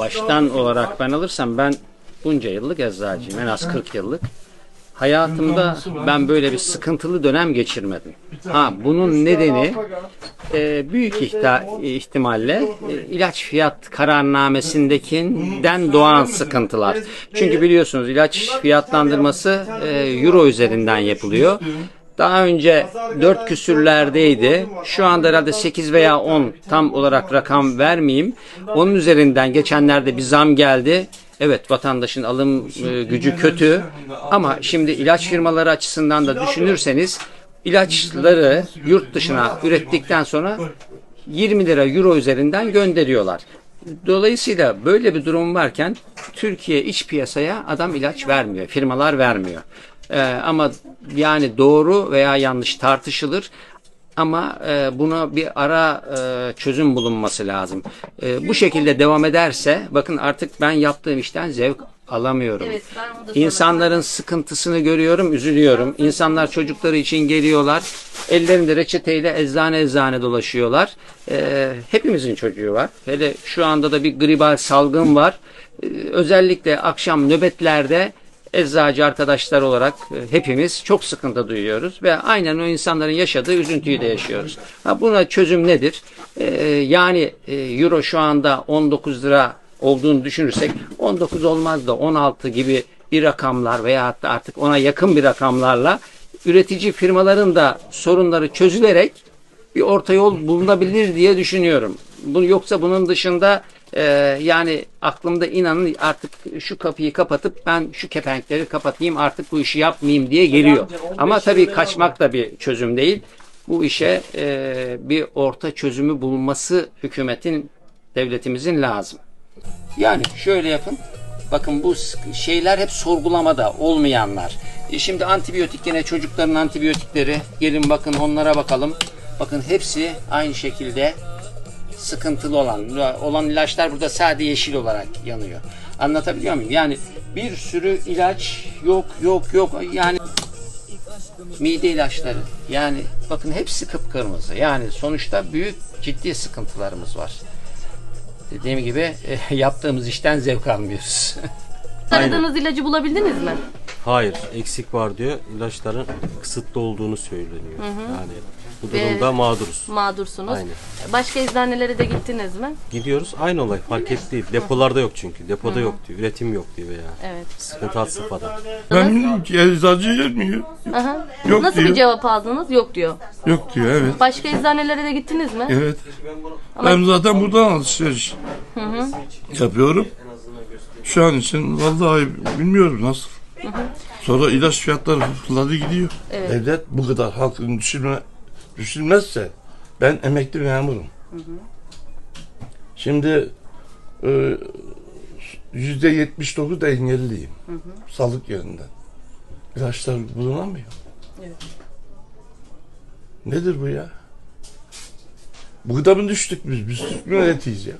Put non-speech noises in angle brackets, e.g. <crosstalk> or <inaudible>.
baştan olarak ben alırsam ben bunca yıllık eczacıyım. En az 40 yıllık. Hayatımda ben böyle bir sıkıntılı dönem geçirmedim. Ha bunun nedeni e, büyük ihta- ihtimalle e, ilaç fiyat kararnamesindekinden doğan sıkıntılar. Çünkü biliyorsunuz ilaç fiyatlandırması e, euro üzerinden yapılıyor. Daha önce 4 küsürlerdeydi. Şu anda herhalde 8 veya 10 tam olarak rakam vermeyeyim. Onun üzerinden geçenlerde bir zam geldi. Evet vatandaşın alım e, gücü kötü ama şimdi ilaç firmaları açısından da düşünürseniz ilaçları yurt dışına ürettikten sonra 20 lira euro üzerinden gönderiyorlar. Dolayısıyla böyle bir durum varken Türkiye iç piyasaya adam ilaç vermiyor, firmalar vermiyor. Ee, ama yani doğru veya yanlış tartışılır. Ama e, buna bir ara e, çözüm bulunması lazım. E, bu şekilde devam ederse bakın artık ben yaptığım işten zevk alamıyorum. Evet, İnsanların sıkıntısını görüyorum, üzülüyorum. İnsanlar çocukları için geliyorlar. Ellerinde reçeteyle eczane eczane dolaşıyorlar. E, hepimizin çocuğu var. Hele şu anda da bir gribal salgın var. E, özellikle akşam nöbetlerde eczacı arkadaşlar olarak e, hepimiz çok sıkıntı duyuyoruz ve aynen o insanların yaşadığı üzüntüyü de yaşıyoruz. Ha, buna çözüm nedir? E, yani e, euro şu anda 19 lira olduğunu düşünürsek 19 olmaz da 16 gibi bir rakamlar veya hatta artık ona yakın bir rakamlarla üretici firmaların da sorunları çözülerek bir orta yol bulunabilir diye düşünüyorum. Bu yoksa bunun dışında e, yani aklımda inanın artık şu kapıyı kapatıp ben şu kepenkleri kapatayım artık bu işi yapmayayım diye geliyor. Ama tabii kaçmak da bir çözüm değil. Bu işe e, bir orta çözümü bulması hükümetin devletimizin lazım. Yani şöyle yapın. Bakın bu şeyler hep sorgulamada olmayanlar. E şimdi antibiyotik gene çocukların antibiyotikleri. Gelin bakın onlara bakalım. Bakın hepsi aynı şekilde sıkıntılı olan olan ilaçlar burada sade yeşil olarak yanıyor. Anlatabiliyor muyum? Yani bir sürü ilaç yok yok yok yani mide ilaçları yani bakın hepsi kıpkırmızı. Yani sonuçta büyük ciddi sıkıntılarımız var. Dediğim gibi e, yaptığımız işten zevk almıyoruz. <laughs> Aradığınız ilacı bulabildiniz mi? Hayır, eksik var diyor. İlaçların kısıtlı olduğunu söyleniyor. Yani bu durumda mağduruz. Mağdursunuz. Aynen. Başka eczacilere de gittiniz mi? Gidiyoruz aynı olay fark et değil. Depolarda yok çünkü. Depoda yok diyor. Üretim yok diyor veya. Evet. Sıkıntı had safhada. Ben bilmiyorum ki eczacı gelmiyor. Aha. Yok Nasıl diyor. bir cevap aldınız? Yok diyor. Yok diyor evet. Başka eczanelere de gittiniz mi? Evet. Ben zaten buradan alışveriş yapıyorum. Şu an için vallahi bilmiyorum nasıl. Sonra ilaç fiyatları fırladı gidiyor. Evet. Devlet bu kadar halkın düşünme, düşünmezse ben emekli memurum. Şimdi e, yüzde yetmiş dokuz da engelliyim. Sağlık yönünden. İlaçlar bulunamıyor. Nedir bu ya? Bu kadar mı düştük biz? Biz Türk milletiyiz ya.